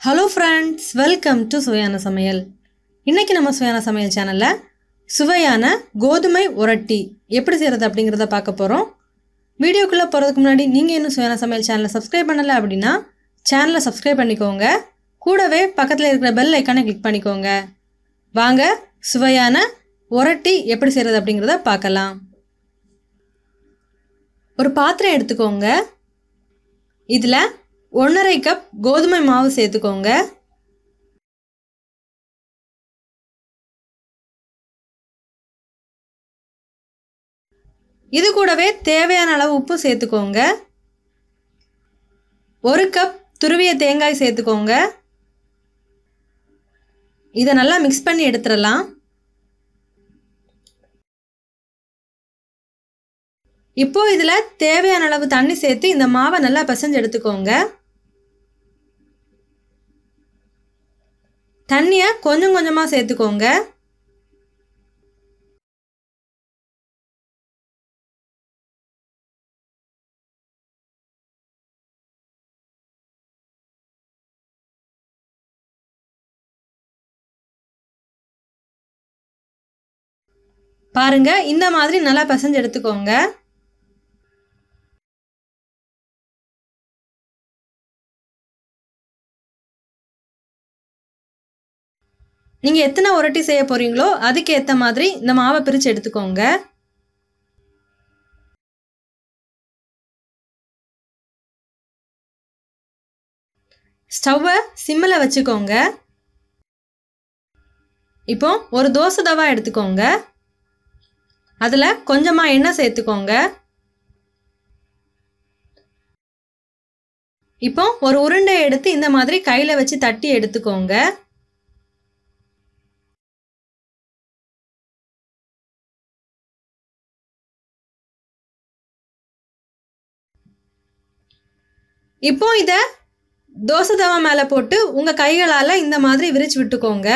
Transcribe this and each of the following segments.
Hello friends welcome to சுவையான சமையல் இன்றைக்கி நம்ம சுவையான சமையல் சேனலில் சுவையான கோதுமை உரட்டி எப்படி செய்கிறது அப்படிங்கிறத பார்க்க போகிறோம் வீடியோக்குள்ளே போகிறதுக்கு முன்னாடி நீங்கள் இன்னும் சுவையான சமையல் சேனலை சப்ஸ்கிரைப் பண்ணலை அப்படின்னா சேனலை சப்ஸ்கிரைப் பண்ணிக்கோங்க. கூடவே பக்கத்தில் இருக்கிற பெல் ஐக்கானை கிளிக் பண்ணிக்கோங்க. வாங்க சுவையான உரட்டி எப்படி செய்கிறது அப்படிங்கிறத பார்க்கலாம். ஒரு பாத்திரம் எடுத்துக்கோங்க. இதில் ஒன்றரை கப் கோதுமை மாவு சேர்த்துக்கோங்க. இது கூடவே தேவையான அளவு உப்பு சேர்த்துக்கோங்க. ஒரு கப் துருவிய தேங்காய் சேர்த்துக்கோங்க. இதை நல்லா மிக்ஸ் பண்ணி எடுத்துடலாம். இப்போ இதில் தேவையான அளவு தண்ணி சேர்த்து இந்த மாவை நல்லா பிசைஞ்சு எடுத்துக்கோங்க. தண்ணியை கொஞ்சம் கொஞ்சமாக சேர்த்துக்கோங்க. பாருங்க இந்த மாதிரி நல்லா பிசைஞ்சு எடுத்துக்கோங்க. நீங்கள் எத்தனை உரட்டி செய்ய போகிறீங்களோ அதுக்கு ஏற்ற மாதிரி இந்த மாவை பிரித்து எடுத்துக்கோங்க. ஸ்டவ்வை சிம்மில் வச்சுக்கோங்க. இப்போ ஒரு தோசை தவா எடுத்துக்கோங்க. அதில் கொஞ்சமாக எண்ணெய் சேர்த்துக்கோங்க. இப்போ ஒரு உருண்டை எடுத்து இந்த மாதிரி கையில் வச்சு தட்டி எடுத்துக்கோங்க. இப்போ இதை தோசை தவா மேலே போட்டு உங்கள் கைகளால் இந்த மாதிரி விரிச்சு விட்டுக்கோங்க.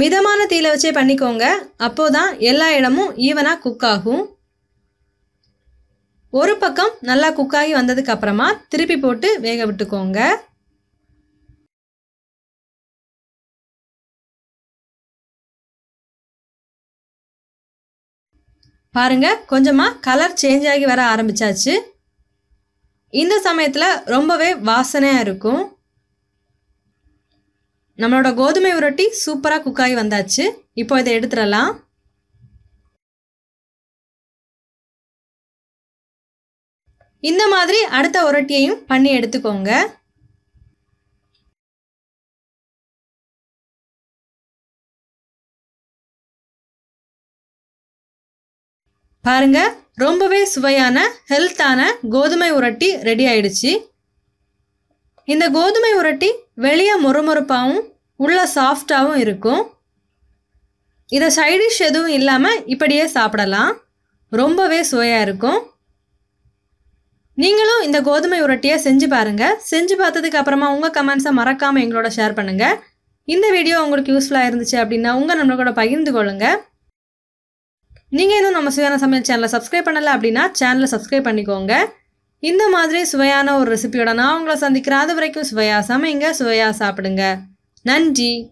மிதமான தீயில வச்சே பண்ணிக்கோங்க. அப்போதான் எல்லா இடமும் ஈவனாக குக் ஆகும். ஒரு பக்கம் நல்லா குக் ஆகி வந்ததுக்கு அப்புறமா திருப்பி போட்டு வேக விட்டுக்கோங்க. பாருங்க கொஞ்சமாக கலர் சேஞ்ச் ஆகி வர ஆரம்பிச்சாச்சு. இந்த சமயத்தில் ரொம்பவே வாசனையாக இருக்கும். நம்மளோட கோதுமை உரட்டி சூப்பராக குக்காகி வந்தாச்சு. இப்போ இதை எடுத்துடலாம். இந்த மாதிரி அடுத்த உரட்டியையும் பண்ணி எடுத்துக்கோங்க. பாருங்க ரொம்பவே சுவையான ஹெல்த்தான கோதுமை உரட்டி ரெடி ஆயிடுச்சு. இந்த கோதுமை உரட்டி வெளியே மொறுமொறுப்பாகவும் உள்ள சாஃப்டாகவும் இருக்கும். இதை சைடிஷ் எதுவும் இல்லாமல் இப்படியே சாப்பிடலாம். ரொம்பவே சுவையாக இருக்கும். நீங்களும் இந்த கோதுமை உரட்டியை செஞ்சு பாருங்கள் செஞ்சு பார்த்ததுக்கு அப்புறமா உங்கள் கமெண்ட்ஸை மறக்காமல் எங்களோட ஷேர் பண்ணுங்கள் இந்த வீடியோ உங்களுக்கு யூஸ்ஃபுல்லாக இருந்துச்சு அப்படின்னா உங்கள் நம்மளோட பகிர்ந்து கொள்ளுங்கள் நீங்கள் இன்னும் நம்ம சுவையான சமையல் சேனலை சப்ஸ்கிரைப் பண்ணலை அப்படின்னா சேனலை சப்ஸ்கிரைப் பண்ணிக்கோங்க. இந்த மாதிரி சுவையான ஒரு ரெசிபியோட நான் உங்களை சந்திக்கிறேன். அது வரைக்கும் சுவையாக சமைங்க சுவையாக சாப்பிடுங்க. நன்றி.